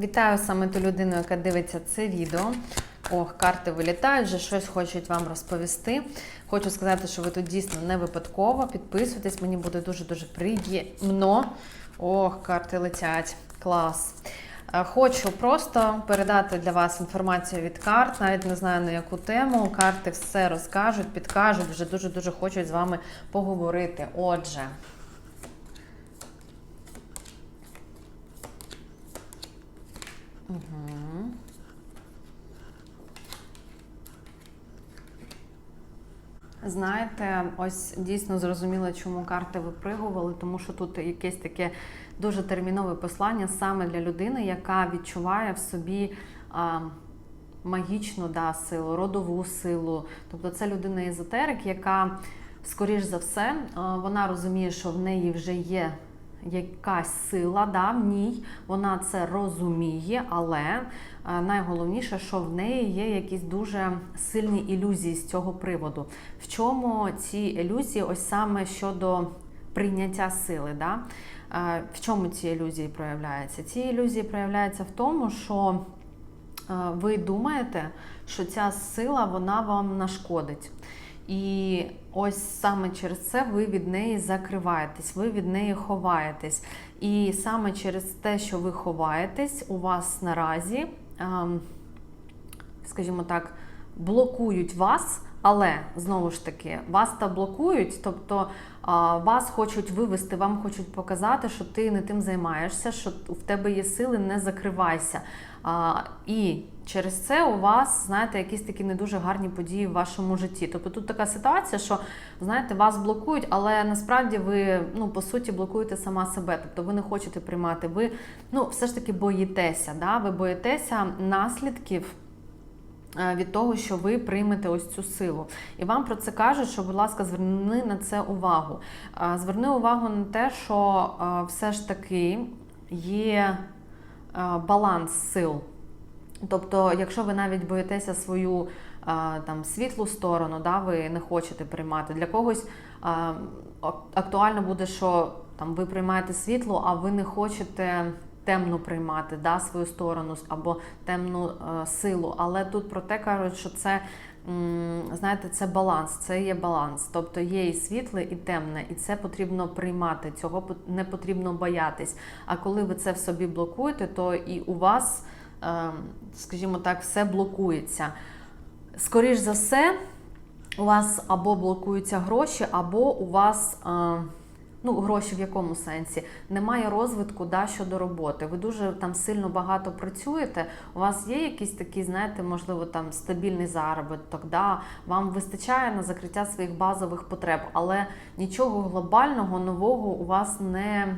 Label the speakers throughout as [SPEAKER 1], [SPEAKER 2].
[SPEAKER 1] Вітаю саме ту людину, яка дивиться це відео. Ох, карти вилітають, вже щось хочуть вам розповісти. Хочу сказати, що ви тут дійсно не випадково. Підписуйтесь, мені буде дуже-дуже приємно. Ох, карти летять. Клас. Е, Хочу просто передати для вас інформацію від карт, навіть не знаю на яку тему. Карти все розкажуть, підкажуть, вже дуже-дуже хочуть з вами поговорити. Отже. Знаєте, ось дійсно зрозуміло, чому карти випригували, тому що тут якесь таке дуже термінове послання саме для людини, яка відчуває в собі а, магічну да, силу, родову силу. Тобто це людина езотерик, яка, скоріш за все, вона розуміє, що в неї вже є якась сила да, в ній, вона це розуміє, але е, найголовніше, що в неї є якісь дуже сильні ілюзії з цього приводу. В чому ці ілюзії, ось саме щодо прийняття сили? Да? Е, В чому ці ілюзії проявляються? Ці ілюзії проявляються в тому, що е, ви думаєте, що ця сила вона вам нашкодить. І ось саме через це ви від неї закриваєтесь, ви від неї ховаєтесь. І саме через те, що ви ховаєтесь, у вас наразі, ем, скажімо так, блокують вас. Але знову ж таки, вас та блокують, тобто вас хочуть вивести, вам хочуть показати, що ти не тим займаєшся, що в тебе є сили, не закривайся. І через це у вас, знаєте, якісь такі не дуже гарні події в вашому житті. Тобто тут така ситуація, що знаєте, вас блокують, але насправді ви ну по суті блокуєте сама себе. Тобто ви не хочете приймати. Ви ну все ж таки боїтеся. Да? Ви боїтеся наслідків. Е, Від того, що ви приймете ось цю силу, і вам про це кажуть, що, будь ласка, зверни на це увагу. Е, Зверни увагу на те, що е, все ж таки є баланс сил. Тобто, якщо ви навіть боїтеся свою там світлу сторону, да, ви не хочете приймати. Для когось актуально буде, що там ви приймаєте світло, а ви не хочете темну приймати да, свою сторону або темну е, силу. Але тут про те кажуть, що це. Знаєте, це баланс, це є баланс. Тобто є і світле, і темне, і це потрібно приймати. Цього не потрібно боятись. А коли ви це в собі блокуєте, то і у вас ем, скажімо так, все блокується. Скоріш за все, у вас або блокуються гроші, або у вас. Ну, гроші в якому сенсі? Немає розвитку да, щодо роботи. Ви дуже там сильно багато працюєте. У вас є якийсь такий, знаєте, можливо, там стабільний заробіток, да, вам вистачає на закриття своїх базових потреб, але нічого глобального нового у вас не,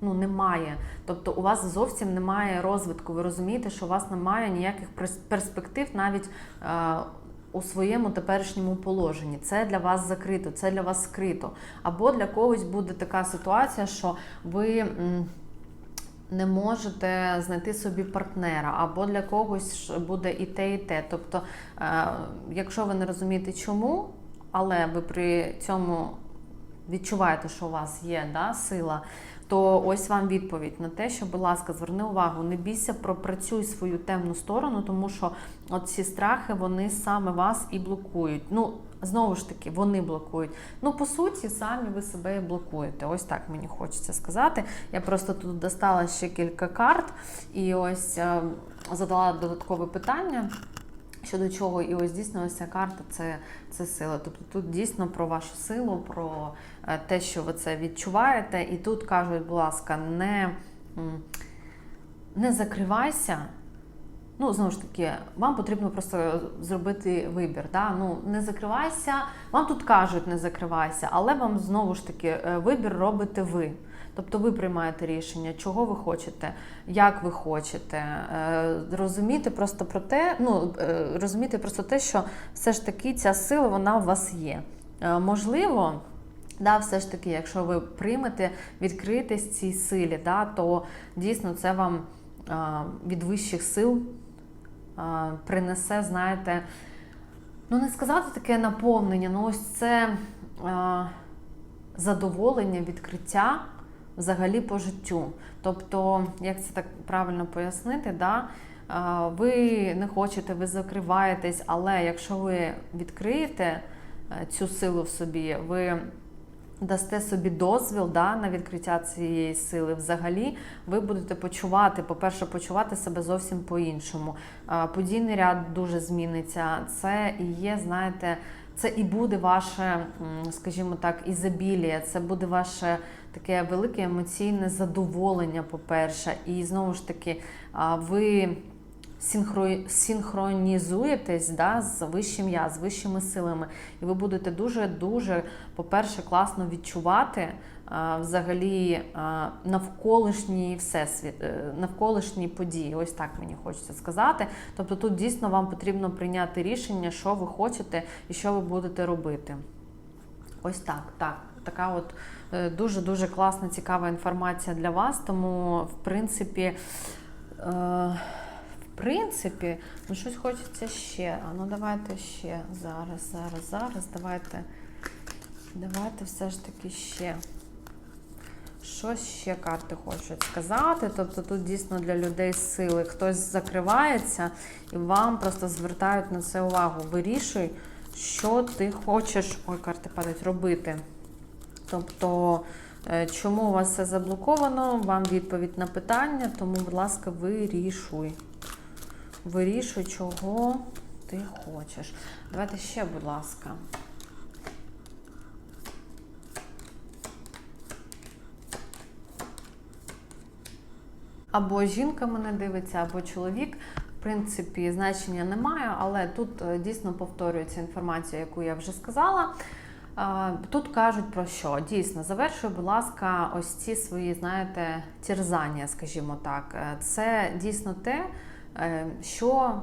[SPEAKER 1] ну, немає. Тобто у вас зовсім немає розвитку. Ви розумієте, що у вас немає ніяких перспектив навіть е, у своєму теперішньому положенні. Це для вас закрито, це для вас скрито. Або для когось буде така ситуація, що ви. Не можете знайти собі партнера, або для когось буде і те, і те. Тобто, е, якщо ви не розумієте, чому, але ви при цьому відчуваєте, що у вас є да, сила, то ось вам відповідь на те, що, будь ласка, зверни увагу, не бійся, пропрацюй свою темну сторону, тому що ці страхи вони саме вас і блокують. Ну, знову ж таки, вони блокують. Ну, по суті, самі ви себе і блокуєте. Ось так мені хочеться сказати. Я просто тут достала ще кілька карт і ось е, задала додаткове питання. Щодо чого, і ось дійсно ось ця карта це, це сила. Тобто тут дійсно про вашу силу, про е, те, що ви це відчуваєте. І тут кажуть, будь ласка, не, не закривайся. Ну, знову ж таки, вам потрібно просто зробити вибір. Да? Ну, не закривайся. Вам тут кажуть, не закривайся, але вам знову ж таки е, вибір робите ви. Тобто ви приймаєте рішення, чого ви хочете, як ви хочете. Е, Розуміти просто про те, ну е, розуміти просто те, що все ж таки ця сила вона у вас є. Е, Можливо. Да, все ж таки, якщо ви приймете відкритись цій силі, да, то дійсно це вам а, від вищих сил а, принесе, знаєте, ну не сказати таке наповнення, ну ось це а, задоволення, відкриття взагалі по життю. Тобто, як це так правильно пояснити, да? ви не хочете, ви закриваєтесь, але якщо ви відкриєте е, цю силу в собі, ви дасте собі дозвіл да, на відкриття цієї сили, взагалі ви будете почувати, по-перше, почувати себе зовсім по-іншому. Подійний ряд дуже зміниться. Це і є, знаєте, це і буде ваше, скажімо так, ізобілія, це буде ваше таке велике емоційне задоволення, по-перше. І знову ж таки, ви синхронізуєтесь да, з вищим я, з вищими силами, і ви будете дуже-дуже, по-перше, класно відчувати а, взагалі а, навколишній всесвіт, е, навколишні події. Ось так мені хочеться сказати. Тобто тут дійсно вам потрібно прийняти рішення, що ви хочете і що ви будете робити. Ось так, так. Така от е, дуже-дуже класна, цікава інформація для вас. Тому, в принципі, е, принципі, ну щось хочеться ще. А ну давайте ще зараз, зараз, зараз. Давайте, давайте все ж таки ще. Що ще карти хочуть сказати? Тобто тут дійсно для людей сили. Хтось закривається і вам просто звертають на це увагу. Вирішуй, що ти хочеш, ой, карти падають, робити. Тобто, е, чому у вас все заблоковано? Вам відповідь на питання, тому, будь ласка, вирішуй. Вирішуй, чого ти хочеш. Давайте ще, будь ласка. Або жінка мене дивиться, або чоловік. В принципі, значення немає, але тут е, дійсно повторюється інформація, яку я вже сказала. Е, Тут кажуть про що? Дійсно, завершуй, будь ласка, ось ці свої, знаєте, терзання, скажімо так. Е, Це дійсно те, що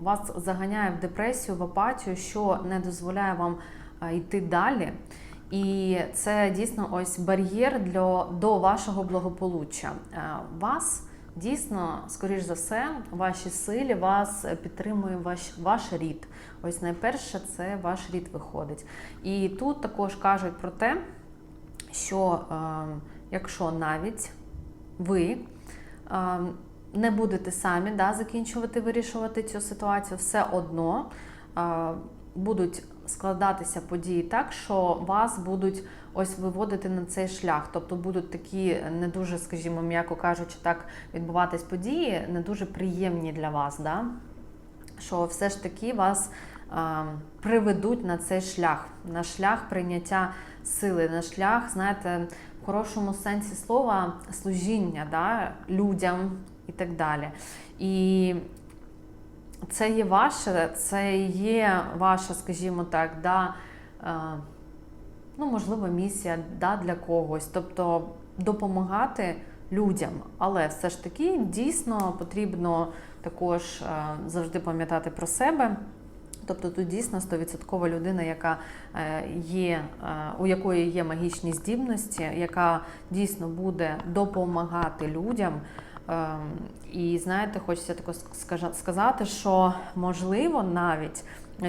[SPEAKER 1] вас заганяє в депресію, в апатію, що не дозволяє вам е, йти далі. І це дійсно ось бар'єр для, до вашого благополуччя. Е, Вас дійсно, скоріш за все, в вашій силі вас підтримує ваш, ваш рід. Ось найперше це ваш рід виходить. І тут також кажуть про те, що е, якщо навіть ви е, не будете самі да, закінчувати, вирішувати цю ситуацію, все одно е, будуть складатися події так, що вас будуть ось виводити на цей шлях. Тобто будуть такі не дуже, скажімо, м'яко кажучи, так відбуватись події, не дуже приємні для вас. Да? Що все ж таки вас а, приведуть на цей шлях, на шлях прийняття сили, на шлях, знаєте, в хорошому сенсі слова служіння да, людям і так далі. І це є ваше, це є ваша, скажімо так, да, е, ну, можливо, місія да, для когось. Тобто допомагати людям. Але все ж таки дійсно потрібно також е, завжди пам'ятати про себе. Тобто тут дійсно 100% людина, яка е, є, у якої є магічні здібності, яка дійсно буде допомагати людям. Ем, І знаєте, хочеться тако скажа- сказати, що можливо навіть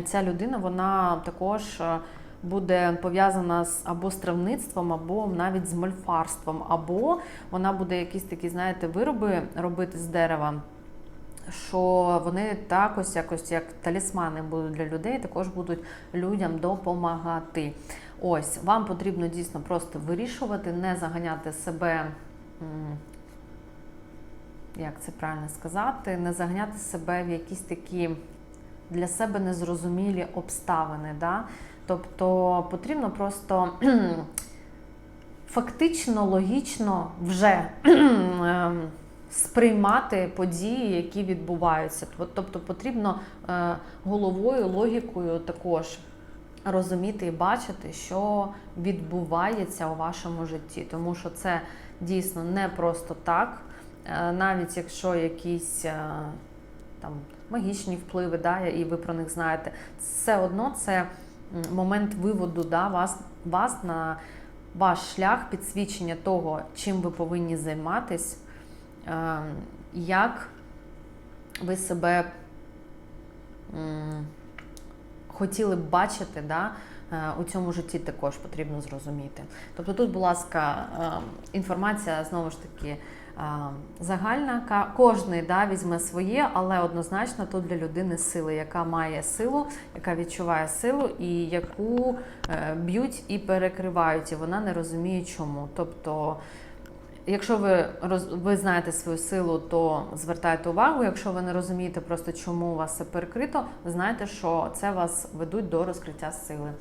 [SPEAKER 1] ця людина вона також е, буде пов'язана з або з травництвом, або навіть з мольфарством, або вона буде якісь такі, знаєте, вироби робити з дерева. Що вони також якось як талісмани будуть для людей, також будуть людям допомагати. Ось вам потрібно дійсно просто вирішувати, не заганяти себе. Як це правильно сказати, не заганяти себе в якісь такі для себе незрозумілі обставини. Да? Тобто потрібно просто фактично, логічно вже ем, сприймати події, які відбуваються. Тобто потрібно е, головою, логікою також розуміти і бачити, що відбувається у вашому житті, тому що це дійсно не просто так. Е, навіть якщо якісь е, там магічні впливи, да, і ви про них знаєте, все одно це момент виводу да, вас, вас на ваш шлях підсвічення того, чим ви повинні займатись, е, як ви себе хотіли б бачити да, у цьому житті також потрібно зрозуміти. Тобто, тут, будь ласка, е, інформація знову ж таки. е, Загальна кожний да, візьме своє, але однозначно тут для людини сили, яка має силу, яка відчуває силу і яку е, б'ють і перекривають, і вона не розуміє чому. Тобто, якщо ви ви знаєте свою силу, то звертайте увагу. Якщо ви не розумієте просто чому у вас це перекрито, знайте, що це вас ведуть до розкриття сили.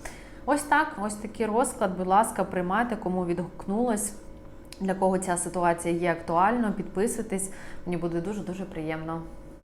[SPEAKER 1] Ось так, ось такий розклад. Будь ласка, приймайте, кому відгукнулось. Для кого ця ситуація є актуальною, підписуйтесь. Мені буде дуже дуже приємно.